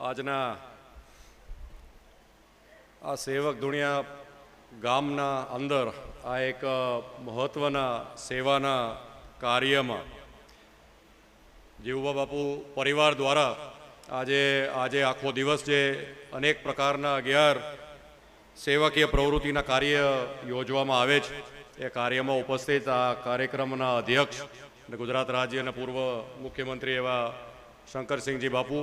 આજના આ સેવક ધુણિયા ગામના અંદર આ એક મહત્ત્વના સેવાના કાર્યમાં જીવુબા બાપુ પરિવાર દ્વારા આજે આજે આખો દિવસ જે અનેક પ્રકારના અગિયાર સેવકીય પ્રવૃત્તિના કાર્ય યોજવામાં આવે છે. એ કાર્યમાં ઉપસ્થિત આ કાર્યક્રમના અધ્યક્ષ અને ગુજરાત રાજ્યના પૂર્વ મુખ્યમંત્રી એવા શંકરસિંહજી બાપુ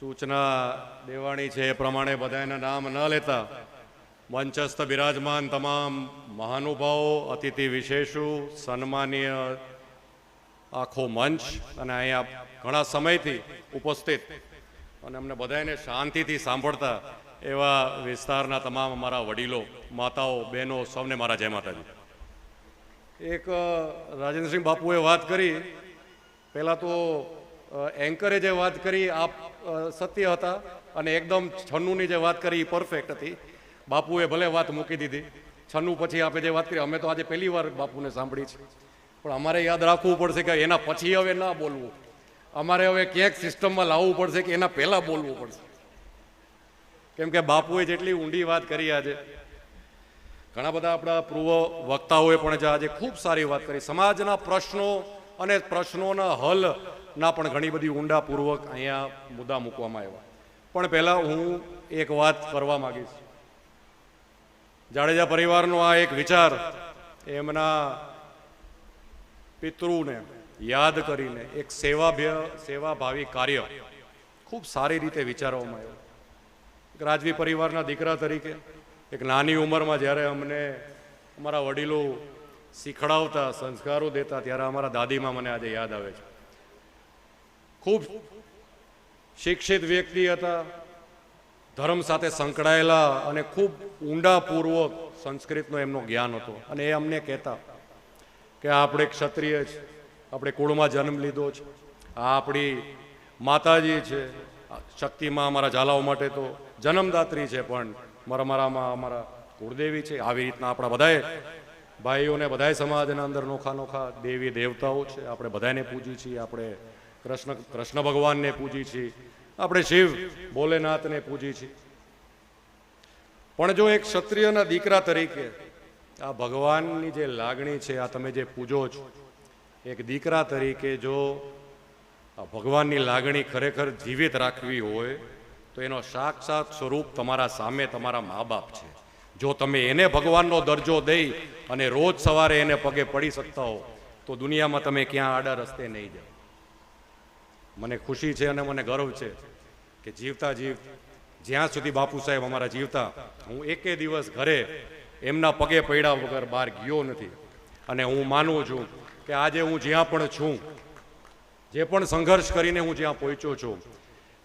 સૂચના દેવાણી છે એ પ્રમાણે બધાના નામ ન લેતા મંચસ્થ બિરાજમાન તમામ મહાનુભાવો, અતિથિ વિશેષુ, સન્માનીય આખો મંચ અને અહીંયા ઘણા સમયથી ઉપસ્થિત અને અમને બધાને શાંતિથી સાંભળતા એવા વિસ્તારના તમામ અમારા વડીલો, માતાઓ, બહેનો સૌને મારા જય માતાજી. એક રાજેન્દ્રસિંહ બાપુએ વાત કરી. પહેલાં તો એન્કરે જે વાત કરી, આપ સત્ય હતા અને એકદમ છન્નુની જે વાત કરી એ પરફેક્ટ હતી. બાપુએ ભલે વાત મૂકી દીધી. છન્નુ પછી આપણે જે વાત કરી, અમે તો આજે પહેલી વાર બાપુને સાંભળી છે. પણ અમારે યાદ રાખવું પડશે કે એના પછી હવે ના બોલવું. અમારે હવે ક્યાંક સિસ્ટમમાં લાવવું પડશે કે એના પહેલાં બોલવું પડશે. કેમ કે બાપુએ જેટલી ઊંડી વાત કરી આજે, ઘણા બધા આપણા પૂર્વ વક્તાઓએ પણ આજે ખૂબ સારી વાત કરી. સમાજના પ્રશ્નો અને પ્રશ્નોના હલના પણ ઘણી બધી ઊંડાપૂર્વક અહીંયા મુદ્દા મૂકવામાં આવ્યા. પણ પહેલાં હું એક વાત કરવા માગીશ. જાડેજા પરિવારનો આ એક વિચાર એમના પિતૃને યાદ કરીને એક સેવાભ્ય, સેવાભાવી કાર્ય ખૂબ સારી રીતે વિચારવામાં આવ્યું. એક રાજવી પરિવારના દીકરા તરીકે, એક નાની ઉંમરમાં જ્યારે અમને અમારા વડીલો શીખડાવતા, સંસ્કારો દેતા, ત્યારે અમારા દાદીમાં મને આજે યાદ આવે છે. ખૂબ શિક્ષિત વ્યક્તિ હતા, ધર્મ સાથે સંકળાયેલા અને ખૂબ ઊંડાપૂર્વક સંસ્કૃતનો એમનો જ્ઞાન હતો. અને એ અમને કહેતા કે આપણે ક્ષત્રિય છે, આપણે કુળમાં જન્મ લીધો છે, આ આપણી માતાજી છે શક્તિમાં અમારા ઝાલાઓ માટે તો જન્મદાત્રી છે પણ મારા મારામાં અમારા કુળદેવી છે, આવી રીતના આપણા બધાએ ભાઈઓને બધાય સમાજના અંદર નોખા નોખા દેવી દેવતાઓ છે, આપણે બધાને પૂજી છીએ, આપણે કૃષ્ણ કૃષ્ણ ભગવાનને પૂજી છીએ આપણે શિવ ભોલેનાથને પૂજી છીએ પણ જો એક ક્ષત્રિયના દીકરા તરીકે આ ભગવાનની જે લાગણી છે, આ તમે જે પૂજો છો, એક દીકરા તરીકે જો આ ભગવાનની લાગણી ખરેખર જીવિત રાખવી હોય, તો એનો સાક્ષાત સ્વરૂપ તમારા સામે તમારા મા બાપ છે. જો તમે એને ભગવાનનો દરજ્જો દઈ અને રોજ સવારે એને પગે પડી શકતા હો, તો દુનિયામાં તમે ક્યાં આડા રસ્તે નહીં જાઓ. મને ખુશી છે અને મને ગર્વ છે કે જીવતા જીવ, જ્યાં સુધી બાપુ સાહેબ અમારા જીવતા, હું એકે દિવસ ઘરે એમના પગે પડ્યા વગર બહાર ગયો નથી. અને હું માનું છું કે આજે હું જ્યાં પણ છું, જે પણ સંઘર્ષ કરીને હું જ્યાં પહોંચ્યો છું,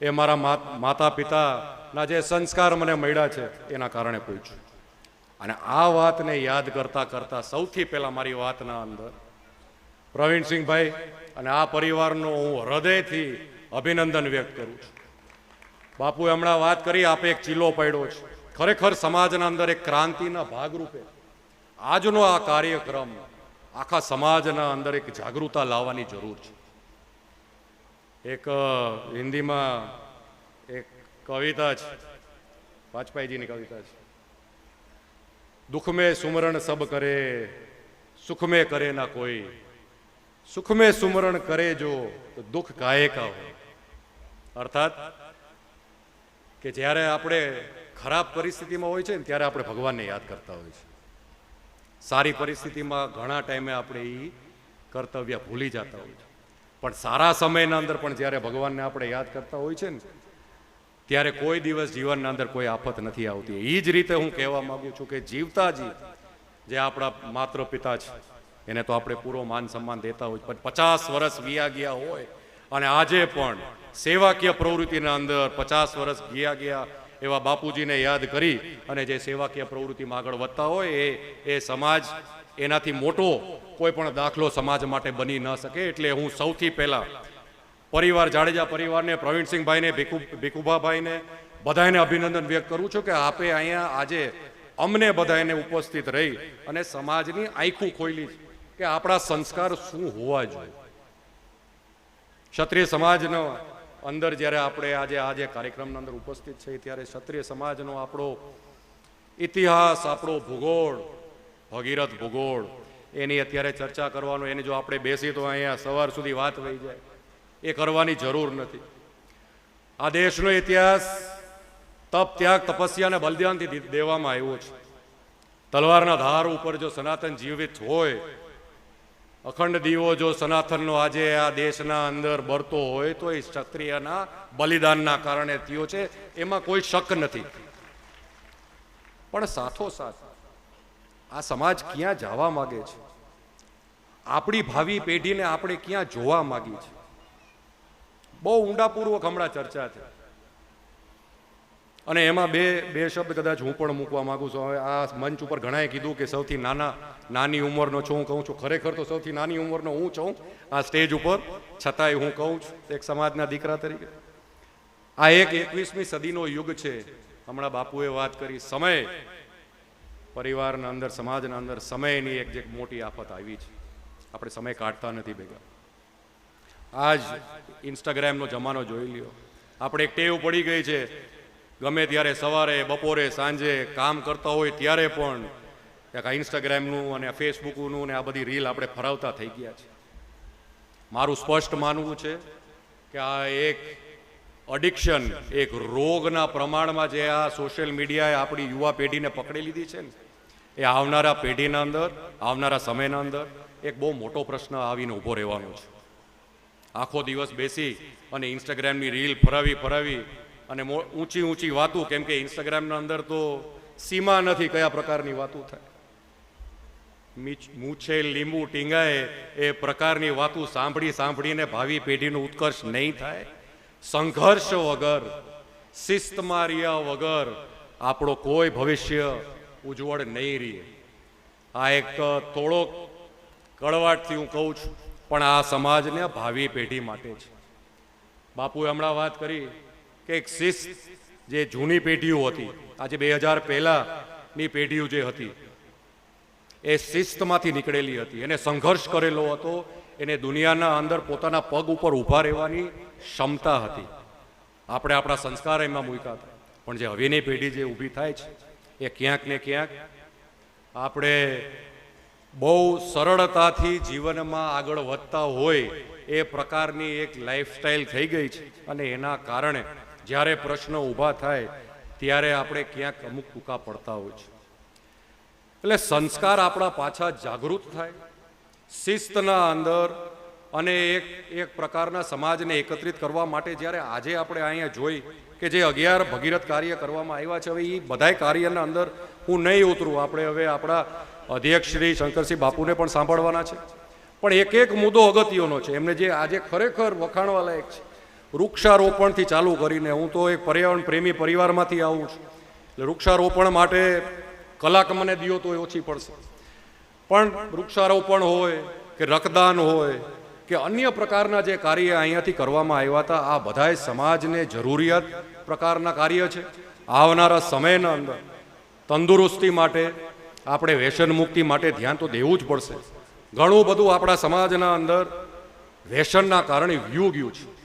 એ મારા માતા પિતાના જે સંસ્કાર મને મળ્યા છે, એના કારણે પહોંચ્યું અને આ વાતને યાદ કરતાં કરતાં સૌથી પહેલાં મારી વાતના અંદર પ્રવીણસિંહભાઈ, અને આ પરિવારનો હું હૃદયથી અભિનંદન વ્યક્ત કરું છું. બાપુએ હમણાં વાત કરી, આપે એક ચીલો પડ્યો છે. ખરેખર સમાજના અંદર એક ક્રાંતિના ભાગરૂપે આજનો આ કાર્યક્રમ આખા સમાજના અંદર એક જાગૃતતા લાવવાની જરૂર છે. એક હિન્દીમાં એક કવિતા છે. વાજપેયીજીની કવિતા છે. દુઃખ મેં સુમરણ સબ કરે, સુખ મેં કરે ના કોઈ સુખ મેં સુમરણ કરે જો, તો દુઃખ કાયે કા અર્થાત કે જ્યારે આપણે ખરાબ પરિસ્થિતિમાં હોય છે ને, ત્યારે આપણે ભગવાનને યાદ કરતા હોય છે. સારી પરિસ્થિતિમાં ઘણા ટાઈમે આપણે એ કર્તવ્ય ભૂલી જતા હોય છે. પણ સારા સમયના અંદર પણ જ્યારે ભગવાનને આપણે યાદ કરતા હોય છે ને, ત્યારે કોઈ દિવસ જીવનના અંદર કોઈ આફત નથી આવતી. એ જ રીતે હું કહેવા માગું છું કે જીવતા જી આપણા માત્ર પિતા છે. એને તો આપણે પૂરો માન સન્માન દેતા હોય. પણ પચાસ વર્ષ ગયા ગયા હોય અને આજે પણ સેવાકીય પ્રવૃત્તિના અંદર પચાસ વર્ષ ગયા ગયા એવા બાપુજીને યાદ કરી અને જે સેવાકીય પ્રવૃત્તિમાં આગળ વધતા હોય એ એ સમાજ એનાથી મોટો કોઈ પણ દાખલો સમાજ માટે બની ન શકે. એટલે હું સૌથી પહેલાં પરિવાર, જાડેજા પરિવારને, પ્રવીણસિંહભાઈને, ભીખુ, ભીખુભાભાઈને બધાને અભિનંદન વ્યક્ત કરું છું કે આપે અહીંયા આજે અમને બધાને ઉપસ્થિત રહી અને સમાજની આંખું ખોલી કે આપણા સંસ્કાર શું હોવા જોઈએ? ક્ષત્રિય સમાજનો અંદર જ્યારે આપણે આજે આજે કાર્યક્રમના અંદર ઉપસ્થિત છે, ત્યારે ક્ષત્રિય સમાજનો આપણો ઇતિહાસ, આપણો ભૂગોળ, ભગીરથ ભૂગોળ, એની અત્યારે ચર્ચા કરવાનો, એની જો આપણે બેસી તો અહીંયા સવાર સુધી વાત થઈ જાય. એ કરવાની જરૂર નથી. આ દેશનો ઇતિહાસ તપ, ત્યાગ, તપસ્યા અને બલિદાનથી દેવામાં આવ્યો છે. તલવારના ધાર ઉપર જો સનાતન જીવિત હોય અખંડ દીવો જો સનાતનનો આજે આ દેશના અંદર બળતો હોય તો એ ક્ષત્રિયના બલિદાનના કારણે થયો છે. એમાં કોઈ શક નથી. પણ સાથોસાથ આ સમાજ ક્યાં જવા માગે છે? આપણી ભાવિ પેઢીને આપણે ક્યાં જોવા માગી છે બહુ ઊંડાપૂર્વક હમણાં ચર્ચા છે અને એમાં બે બે શબ્દ કદાચ હું પણ મૂકવા માગું છું. હવે આ મંચ ઉપર ઘણાએ કીધું કે સૌથી નાના નાની ઉંમરનો છું, હું કહું છું, ખરેખર તો સૌથી નાની ઉંમરનો હું છું. આ સ્ટેજ ઉપર છતાંય હું કહું છું, એક સમાજના દીકરા તરીકે. આ એક એકવીસમી સદીનો યુગ છે. હમણાં બાપુએ વાત કરી, સમય. પરિવારના અંદર, સમાજના અંદર સમયની એક જે મોટી આફત આવી છે. આપણે સમય કાઢતા નથી ભેગા. આજ ઇન્સ્ટાગ્રામનો જમાનો જોઈ લ્યો. આપણે એક ટેવ પડી ગઈ છે. ગમે ત્યારે સવારે, બપોરે, સાંજે કામ કરતા હોય ત્યારે પણ આ ઇન્સ્ટાગ્રામનું અને ફેસબુકનું ને આ બધી રીલ આપણે ફરાવતા થઈ ગયા છે. મારું સ્પષ્ટ માનવું છે કે આ એક અડિક્શન એક રોગના પ્રમાણમાં જે આ સોશિયલ મીડિયાએ આપણી યુવા પેઢીને પકડી લીધી છે ને, એ આવનારા પેઢીના અંદર, આવનારા સમયના અંદર એક બહુ મોટો પ્રશ્ન આવીને ઊભો રહેવાનો છે. આખો દિવસ બેસી અને ઇન્સ્ટાગ્રામની રીલ ફરાવી ફરાવી અને ઊંચી ઊંચી વાતો, કેમ કે ઇન્સ્ટાગ્રામના અંદર તો સીમા નથી કયા પ્રકારની વાતો થાય. મૂછે, લીંબુ ટીંગાએ એ પ્રકારની વાતો સાંભળી સાંભળીને ભાવિ પેઢીનો ઉત્કર્ષ નહીં થાય. સંઘર્ષ વગર, શિસ્ત માર્યા વગર આપણો કોઈ ભવિષ્ય ઉજ્જવળ નહીં રહે. આ એક થોડો કડવાટથી હું કહું છું, પણ આ સમાજને ભાવિ પેઢી માટે છે. બાપુએ હમણાં વાત કરી કે એક શિસ્ત જે જૂની પેઢીઓ હતી, આજે બે હજાર પહેલાની પેઢીઓ જે હતી, એ શિસ્તમાંથી નીકળેલી હતી. એને સંઘર્ષ કરેલો હતો, એને દુનિયાના અંદર પોતાના પગ ઉપર ઊભા રહેવાની ક્ષમતા હતી. આપણે આપણા સંસ્કાર એમાં મૂક્યા હતા. પણ જે હવેની પેઢી જે ઊભી થાય છે, એ ક્યાંક ને ક્યાંક આપણે બહુ સરળતાથી જીવનમાં આગળ વધતા હોય, એ પ્રકારની એક લાઈફસ્ટાઈલ થઈ ગઈ છે. અને એના કારણે જ્યારે પ્રશ્નો ઊભા થાય, ત્યારે આપણે ક્યાંક અમુક ટૂંકા પડતા હોય છે. એટલે સંસ્કાર આપણા પાછા જાગૃત થાય, શિસ્તના અંદર અને એક એક પ્રકારના સમાજને એકત્રિત કરવા માટે જ્યારે આજે આપણે અહીંયા જોઈ કે જે અગિયાર ભગીરથ કાર્ય કરવામાં આવ્યા છે, હવે એ બધાય કાર્યના અંદર હું નહીં ઉતરું. આપણે હવે આપણા અધ્યક્ષ શ્રી શંકરસિંહ બાપુને પણ સાંભળવાના છે. પણ એક એક મુદ્દો અગત્યનો છે. એમને જે આજે ખરેખર વખાણવા લાયક છે. વૃક્ષારોપણથી ચાલુ કરીને હું તો એક પર્યાવરણ પ્રેમી પરિવારમાંથી આવું છું. એટલે વૃક્ષારોપણ માટે કલાક મને દિયો તો ઓછી પડશે. પણ વૃક્ષારોપણ હોય કે રક્તદાન હોય કે અન્ય પ્રકારના જે કાર્ય અહીંયાથી કરવામાં આવ્યા હતા, આ બધાય સમાજને જરૂરિયાત પ્રકારના કાર્ય છે. આવનારા સમયના અંદર તંદુરસ્તી માટે, આપણે વ્યસન મુક્તિ માટે ધ્યાન તો દેવું જ પડશે. ઘણું બધું આપણા સમાજના અંદર વ્યસનના કારણે વ્યૂ ગયું છે.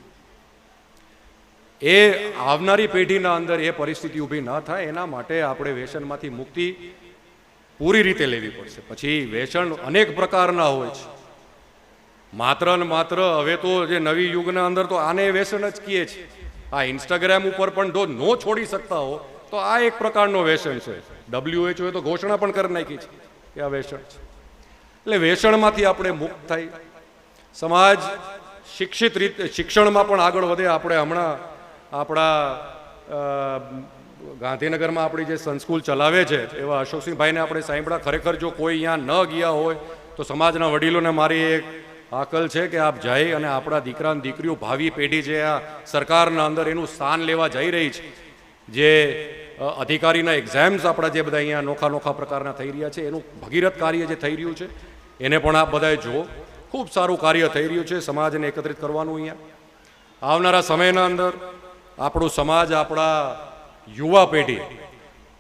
એ આવનારી પેઢીના અંદર એ પરિસ્થિતિ ઊભી ન થાય, એના માટે આપણે વ્યસનમાંથી મુક્તિ પૂરી રીતે લેવી પડશે. પછી વ્યસન અનેક પ્રકારના હોય છે. માત્ર ને માત્ર હવે તો જે નવી યુગના અંદર તો આને વ્યસન જ કીએ છે. આ ઇન્સ્ટાગ્રામ ઉપર પણ જો નો છોડી શકતા હો, તો આ એક પ્રકારનો વ્યસન છે. ડબ્લ્યુએચઓ એ તો ઘોષણા પણ કરી નાખી છે કે આ વ્યસન છે. એટલે વ્યસનમાંથી આપણે મુક્ત થાય. સમાજ શિક્ષિત રીતે, શિક્ષણમાં પણ આગળ વધે. આપણે હમણાં આપણા ગાંધીનગરમાં આપણી જે સંસ્કૂલ ચલાવે છે, એવા અશોકસિંહભાઈને આપણે સાંભળ્યા, ખરેખર જો કોઈ અહીંયા ન ગયા હોય, તો સમાજના વડીલોને મારી એક આકલ છે કે આપ જઈ અને આપણા દીકરા દીકરીઓ ભાવિ પેઢી જે આ સરકારના અંદર એનું સ્થાન લેવા જઈ રહી છે, જે અધિકારીના એક્ઝામ્સ આપણા જે બધા અહીંયા નોખા નોખા પ્રકારના થઈ રહ્યા છે, એનું ભગીરથ કાર્ય જે થઈ રહ્યું છે, એને પણ આપ બધાએ જુઓ. ખૂબ સારું કાર્ય થઈ રહ્યું છે, સમાજને એકત્રિત કરવાનું અહીંયા. આવનારા સમયના અંદર આપણું સમાજ, આપણા યુવા પેઢી,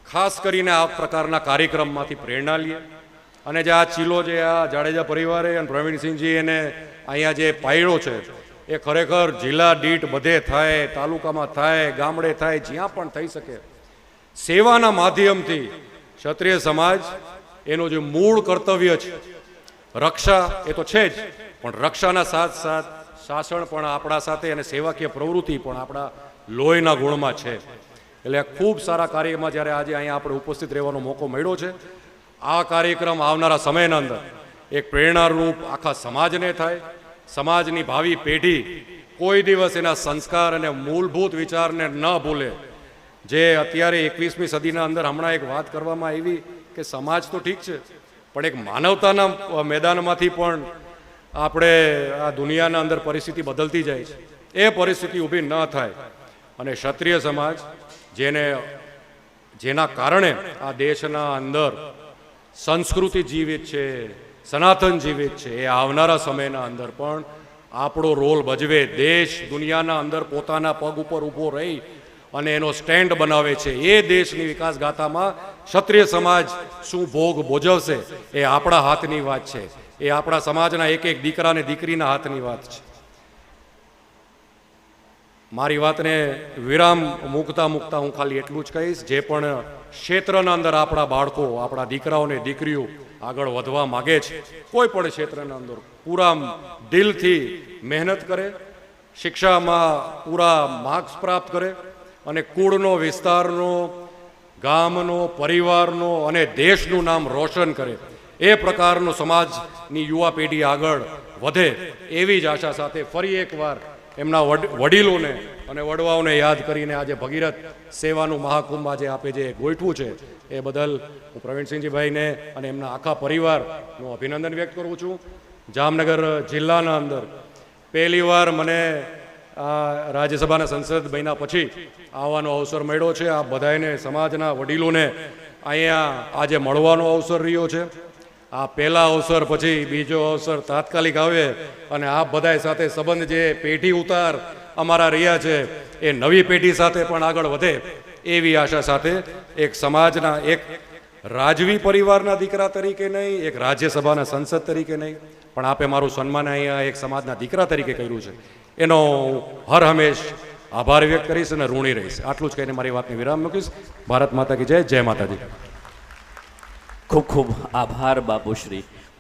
ખાસ કરીને આ પ્રકારના કાર્યક્રમમાંથી પ્રેરણા લે અને જે આ ચીલો જે આ જાડેજા પરિવારે અને પ્રવીણસિંહજી એને અહીંયા જે પાયડો છે, એ ખરેખર જિલ્લા દીઠ બધે થાય, તાલુકામાં થાય, ગામડે થાય, જ્યાં પણ થઈ શકે. સેવાના માધ્યમથી ક્ષત્રિય સમાજ એનું જે મૂળ કર્તવ્ય છે, રક્ષા એ તો છે જ, પણ રક્ષાના સાથ સાથ શાસન પણ આપણા સાથે અને સેવાકીય પ્રવૃત્તિ પણ આપણા લોહીના ગુણમાં છે. એટલે ખૂબ સારા કાર્યમાં જ્યારે આજે અહીંયા આપણે ઉપસ્થિત રહેવાનો મોકો મળ્યો છે, આ કાર્યક્રમ આવનારા સમયના અંદર એક પ્રેરણારૂપ આખા સમાજને થાય. સમાજની ભાવિ પેઢી કોઈ દિવસ એના સંસ્કાર અને મૂળભૂત વિચારને ન ભૂલે. જે અત્યારે એકવીસમી સદીના અંદર હમણાં એક વાત કરવામાં આવી કે સમાજ તો ઠીક છે, પણ એક માનવતાના મેદાનમાંથી પણ આપણે આ દુનિયાના અંદર પરિસ્થિતિ બદલતી જાય છે. એ પરિસ્થિતિ ઊભી ન થાય. અને ક્ષત્રિય સમાજ, જેને, જેના કારણે આ દેશના અંદર સંસ્કૃતિ જીવિત છે, સનાતન જીવિત છે, એ આવનારા સમયના અંદર પણ આપણો રોલ ભજવે. દેશ દુનિયાના અંદર પોતાના પગ ઉપર ઊભો રહી અને એનો સ્ટેન્ડ બનાવે છે. એ દેશની વિકાસ ગાથામાં ક્ષત્રિય સમાજ શું ભોગ ભોજવશે, એ આપણા હાથની વાત છે. એ આપણા સમાજના એક એક દીકરા અને દીકરીના હાથની વાત છે. મારી વાતને વિરામ મૂકતા મૂકતા હું ખાલી એટલું જ કહીશ, જે પણ ક્ષેત્રના અંદર આપણા બાળકો, આપણા દીકરાઓને દીકરીઓ આગળ વધવા માગે છે, કોઈ પણ ક્ષેત્રના અંદર પૂરા દિલથી મહેનત કરે, શિક્ષામાં પૂરા માર્ક્સ પ્રાપ્ત કરે અને કુળનો વિસ્તારનો, ગામનો, પરિવારનો અને દેશનું નામ રોશન કરે. એ પ્રકારનો સમાજની યુવા પેઢી આગળ વધે એવી જ આશા સાથે ફરી એકવાર એમના વડીલોને અને વડવાઓને યાદ કરીને આજે ભગીરથ સેવાનું મહાકુંભ આજે આપે જે ગોઠવું છે, એ બદલ હું પ્રવીણસિંહજીભાઈને અને એમના આખા પરિવારનું અભિનંદન વ્યક્ત કરું છું. જામનગર જિલ્લાના અંદર પહેલીવાર મને આ રાજ્યસભાના સંસદ બન્યા પછી આવવાનો અવસર મળ્યો છે. આ બધાને સમાજના વડીલોને અહીંયા આજે મળવાનો અવસર રહ્યો છે. આ પહેલા અવસર પછી બીજો અવસર તાત્કાલિક આવે અને આ બધાય સાથે સંબંધ જે પેઢી ઉતાર અમારા રહ્યા છે, એ નવી પેઢી સાથે પણ આગળ વધે એવી આશા સાથે એક સમાજના એક રાજવી પરિવારના દીકરા તરીકે નહીં, એક રાજ્યસભાના સંસદ તરીકે નહીં, પણ આપે મારું સન્માન અહીંયા એક સમાજના દીકરા તરીકે કર્યું છે. એનો હર હંમેશ આભાર વ્યક્ત કરીશ અને ઋણી રહીશ. આટલું જ કહીને મારી વાતને વિરામ મૂકીશ. ભારત માતા કી જય જય માતાજી. ખૂબ ખૂબ આભાર બાપુશ્રી.